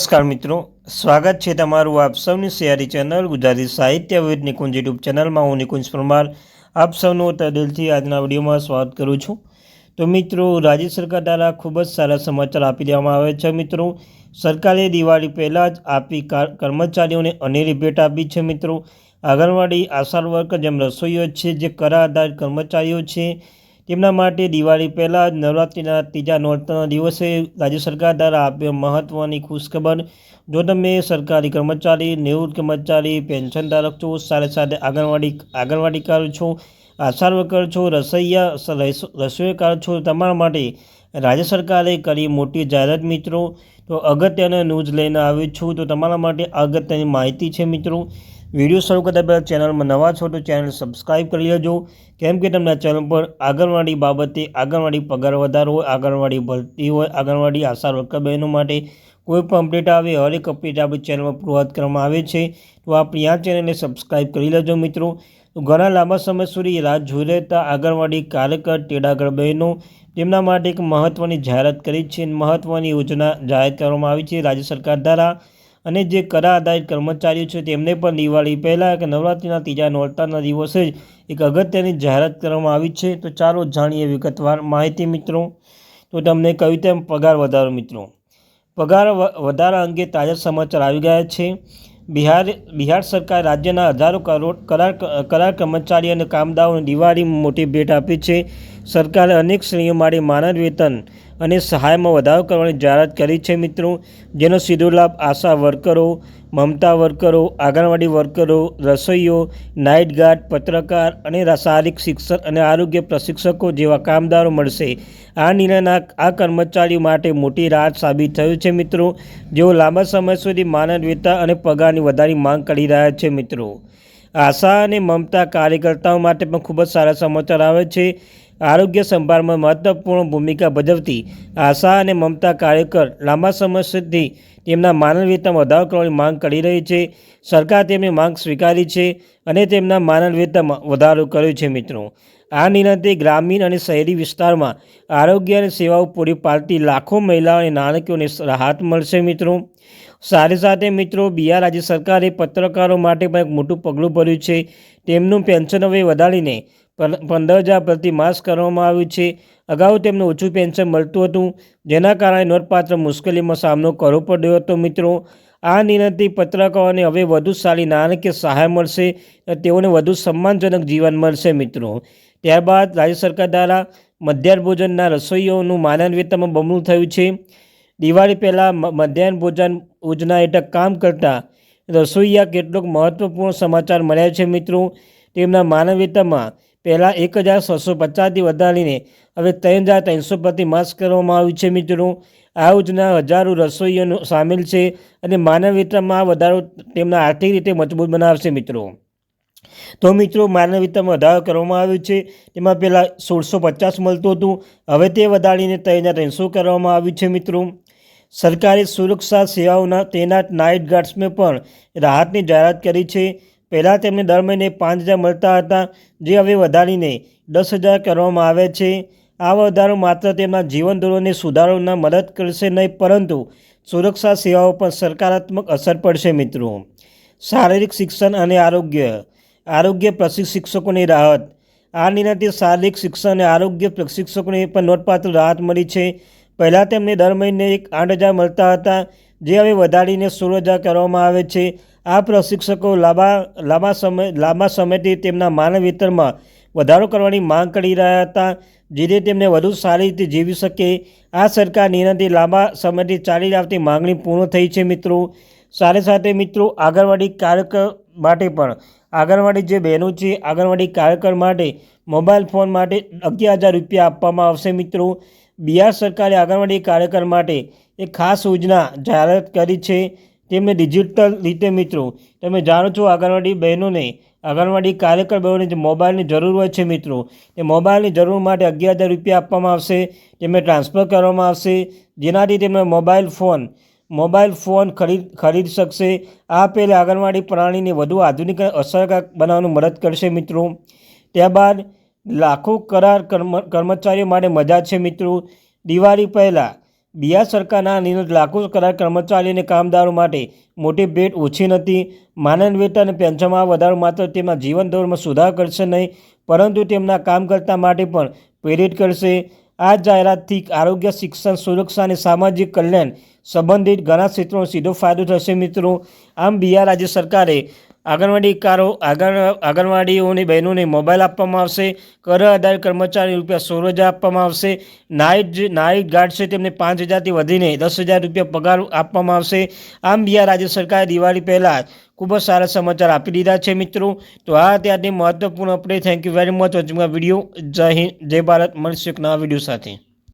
નમસ્કાર મિત્રો, સ્વાગત છે તમારું આપ સૌની સિયારી ચેનલ ગુજરાતી સાહિત્ય વિવિધ નિકુંજ યુટ્યુબ ચેનલમાં હું નિકુંજ પરમાર. આપ સૌનું તદિલથી આજના વિડીયોમાં સ્વાગત કરું છું. તો મિત્રો, રાજ્ય સરકાર દ્વારા ખૂબ જ સારા સમાચાર આપી દેવામાં આવે છે મિત્રો. સરકારે દિવાળી પહેલાં જ આપી કાર- કર્મચારીઓને અનેરી ભેટ આપી છે મિત્રો. આંગણવાડી આશા વર્કર જેમ રસોઈઓ છે, જે કરા આધારિત કર્મચારીઓ છે તેમના માટે દિવાળી પહેલાં જ નવરાત્રિના ત્રીજા નોરતાના દિવસે રાજ્ય સરકાર દ્વારા આપેલ મહત્ત્વની ખુશખબર, જો તમે સરકારી કર્મચારી, નિવૃત્ત કર્મચારી, પેન્શન ધારક છો, સાથે સાથે આંગણવાડી, આંગણવાડીકાર છો, આશા વર્કર છો, રસોઈયા રસોઈકાર છો તમારા માટે રાજ્ય સરકારે કરી મોટી જાહેરાત મિત્રો. તો અગત્યના ન્યૂઝ લઈને આવ્યો છું. તો તમારા માટે અગત્યની માહિતી છે મિત્રો. વીડિયો શરૂ કરતા પહેલાં ચેનલમાં નવા છો તો ચેનલ સબસ્ક્રાઈબ કરી લેજો. કેમ કે તમને ચેનલ પર આંગણવાડી બાબતે આંગણવાડી પગાર વધારો હોય, આંગણવાડી ભરતી હોય, આંગણવાડી આશા વર્કર બહેનો માટે કોઈ પણ અપડેટ આવે હરેક અપડેટ આપણી ચેનલમાં પૂરવાત કરવામાં આવે છે. તો આપણી આ ચેનલને સબસ્ક્રાઈબ કરી લેજો મિત્રો. ઘણા લાંબા સમય સુધી રાહ જોઈ રહેતા આંગણવાડી કાર્યકર ટેડાગર બહેનો તેમના માટે એક મહત્ત્વની જાહેરાત કરી છે. મહત્ત્વની યોજના જાહેર કરવામાં આવી છે. રાજ્ય સરકાર દ્વારા અને જે કરા આધારિત કર્મચારીઓ છે તેમને પણ દિવાળી પહેલાં કે નવરાત્રિના ત્રીજા નોરતાના દિવસે જ એક અગત્યની જાહેરાત કરવામાં આવી છે. તો ચાલો જાણીએ વિગતવાર માહિતી મિત્રો. તો તમને કહ્યું તેમ પગાર વધારો મિત્રો. પગાર વધારા અંગે તાજા સમાચાર આવી ગયા છે. બિહાર બિહાર સરકાર રાજ્યના હજારો કરોડ કરાર કરાર કર્મચારી અને કામદારોને દિવાળીમાં મોટી ભેટ આપી છે. સરકારે અનેક શ્રેણીઓ માટે માનદ વેતન અને સહાયમાં વધારો કરવાની જાહેરાત કરી છે મિત્રો. જેનો સીધો લાભ આશા વર્કરો, મમતા વર્કરો, આંગણવાડી વર્કરો, રસોઈઓ નાઇટ ગાર્ડ, પત્રકાર અને શારીરિક શિક્ષક અને આરોગ્ય પ્રશિક્ષકો જેવા કામદારો મળશે. આ નિર્ણયના આ કર્મચારીઓ માટે મોટી રાહત સાબિત થયું છે મિત્રો. જેઓ લાંબા સમય સુધી માનદ વેતન અને પગારની વધારી માંગ કરી રહ્યા છે મિત્રો. આશા અને મમતા કાર્યકર્તાઓ માટે પણ ખૂબ જ સારા સમાચાર આવે છે. આરોગ્ય સંભાળમાં મહત્વપૂર્ણ ભૂમિકા ભજવતી આશા અને મમતા કાર્યકર લાંબા સમય સુધી તેમના માનવ વેતનમાં વધારો કરવાની માંગ કરી રહી છે. સરકાર તેમની માંગ સ્વીકારી છે અને તેમના માનવ વેતનમાં વધારો કર્યો છે મિત્રો. આ નિર્ણયથી ગ્રામીણ અને શહેરી વિસ્તારમાં આરોગ્ય અને સેવાઓ પૂરી પાડતી લાખો મહિલાઓ અને નાણાકીયોને રાહત મળશે મિત્રો. સાથે સાથે મિત્રો, બિહાર રાજ્ય સરકારે પત્રકારો માટે પણ એક મોટું પગલું ભર્યું છે. તેમનું પેન્શન હવે વધારીને પંદર હજાર પ્રતિ માસ કરવામાં આવ્યું છે. અગાઉ તેમને ઓછું પેન્શન મળતું હતું, જેના કારણે નોંધપાત્ર મુશ્કેલીમાં સામનો કરવો પડ્યો હતો, મિત્રો. આ નિર્ણયથી પત્રકારોને હવે વધુ સારી નાણાકીય સહાય મળશે તેઓને વધુ સન્માનજનક જીવન મળશે, મિત્રો. ત્યારબાદ રાજ્ય સરકાર દ્વારા મધ્યાહન ભોજનના રસોઈઓનું માનદ વેતનમાં બમણું થયું છે. દિવાળી પહેલાં મધ્યાહન ભોજન યોજના હેઠળ કામ કરતા રસોઈયા કેટલોક મહત્ત્વપૂર્ણ સમાચાર મળ્યા છે, મિત્રો. તેમના માનવ વેતનમાં પહેલાં એક હજાર છસો પચાસથી વધારીને હવે ત્રણ હજાર ત્રણસો પ્રતિ માસ કરવામાં આવ્યું છે મિત્રો. આ યોજના હજારો રસોઈઓનો સામેલ છે અને માનવ વેતનમાં વધારો તેમના આર્થિક રીતે મજબૂત બનાવશે મિત્રો. તો મિત્રો, માનવ વિતરમાં વધારો કરવામાં આવ્યો છે. તેમાં પહેલાં સોળસો પચાસ મળતું હતું. હવે તે વધારીને ત્રણ હજાર ત્રણસો કરવામાં આવ્યું છે મિત્રો. સરકારી સુરક્ષા સેવાઓના તૈનાત નાઇટ ગાર્ડ્સને પણ રાહતની જાહેરાત કરી છે. પહેલાં તેમને દર મહિને પાંચ હજાર મળતા હતા, જે હવે વધારીને દસ હજાર કરવામાં આવે છે. આ વધારો માત્ર તેમના જીવન ધોરણને સુધારવામાં મદદ કરશે નહીં, પરંતુ સુરક્ષા સેવાઓ પર સકારાત્મક અસર પડશે મિત્રો. શારીરિક શિક્ષણ અને આરોગ્ય. આરોગ્ય પ્રશિક્ષકોની રાહત. આ નિર્ણયથી શારીરિક શિક્ષણ અને આરોગ્ય પ્રશિક્ષકોને પણ નોંધપાત્ર રાહત મળી છે. પહેલાં તેમને દર મહિને એક આઠ હજાર મળતા હતા, જે હવે વધારીને સોળ હજાર કરવામાં આવે છે. આ પ્રશિક્ષકો લાંબા લાંબા સમય, લાંબા સમયથી તેમના માનવ વેતનમાં વધારો કરવાની માંગ કરી રહ્યા હતા, જેથી તેમને વધુ સારી રીતે જીવી શકે. આ સરકાર નિર્ણયથી લાંબા સમયથી ચાલી આવતી માંગણી પૂર્ણ થઈ છે, મિત્રો. સાથે સાથે, મિત્રો, આંગણવાડી કાર્યકર માટે પણ, આંગણવાડી જે બહેનો છે, આંગણવાડી કાર્યકર માટે મોબાઈલ ફોન માટે અગિયાર હજાર રૂપિયા આપવામાં આવશે, મિત્રો. બિહાર સરકારે આંગણવાડી કાર્યકર માટે એક ખાસ યોજના જાહેરાત કરી છે. તેમને ડિજિટલ રીતે મિત્રો, તમે જાણો છો આંગણવાડી બહેનોને, આંગણવાડી કાર્યકર બહેનોને જે મોબાઈલની જરૂર હોય છે મિત્રો એ મોબાઈલની જરૂર માટે અગિયાર હજાર રૂપિયા આપવામાં આવશે, તેમને ટ્રાન્સફર કરવામાં આવશે, જેનાથી તેમને મોબાઈલ ફોન મોબાઈલ ફોન ખરીદ ખરીદ શકશે. આ પહેલાં આંગણવાડી પ્રણાલીને વધુ આધુનિક અસરકારક બનાવવાનું મદદ કરશે મિત્રો. ત્યારબાદ લાખો કરાર કર્મ, કર્મચારીઓ માટે મજા છે મિત્રો. દિવાળી પહેલાં બિહાર સરકારના નિર્ણય લાખો કરાર કર્મચારી અને કામદારો માટે મોટી ભેટ ઓછી નથી. માનદ વેતન અને પેન્શનમાં વધારો માત્ર તેમના જીવન ધોરણમાં સુધાર કરશે નહીં, પરંતુ તેમના કામ કરતા માટે પણ પ્રેરિત કરશે. આ જાહેરાતથી આરોગ્ય, શિક્ષણ, સુરક્ષા અને સામાજિક કલ્યાણ સંબંધિત ઘણા ક્ષેત્રોનો સીધો ફાયદો થશે મિત્રો. આમ બિહાર રાજ્ય સરકારે આંગણવાડીકારો આંગણ, આંગણવાડીઓની બહેનોને મોબાઈલ આપવામાં આવશે. કર આધારિત કર્મચારી રૂપિયા સોળ હજાર આપવામાં આવશે. નાઇટ જે નાઇટ ગાર્ડ છે તેમને પાંચ હજારથી વધીને દસ હજાર રૂપિયા પગાર આપવામાં આવશે. આમ બિહાર રાજ્ય સરકારે દિવાળી પહેલાં ખૂબ જ સારા સમાચાર આપી દીધા છે મિત્રો. તો આ ત્યારથી મહત્વપૂર્ણ update thank you very much watching video જય હિન્દ, જય ભારત. મળશે એક નવા વીડિયો સાથે.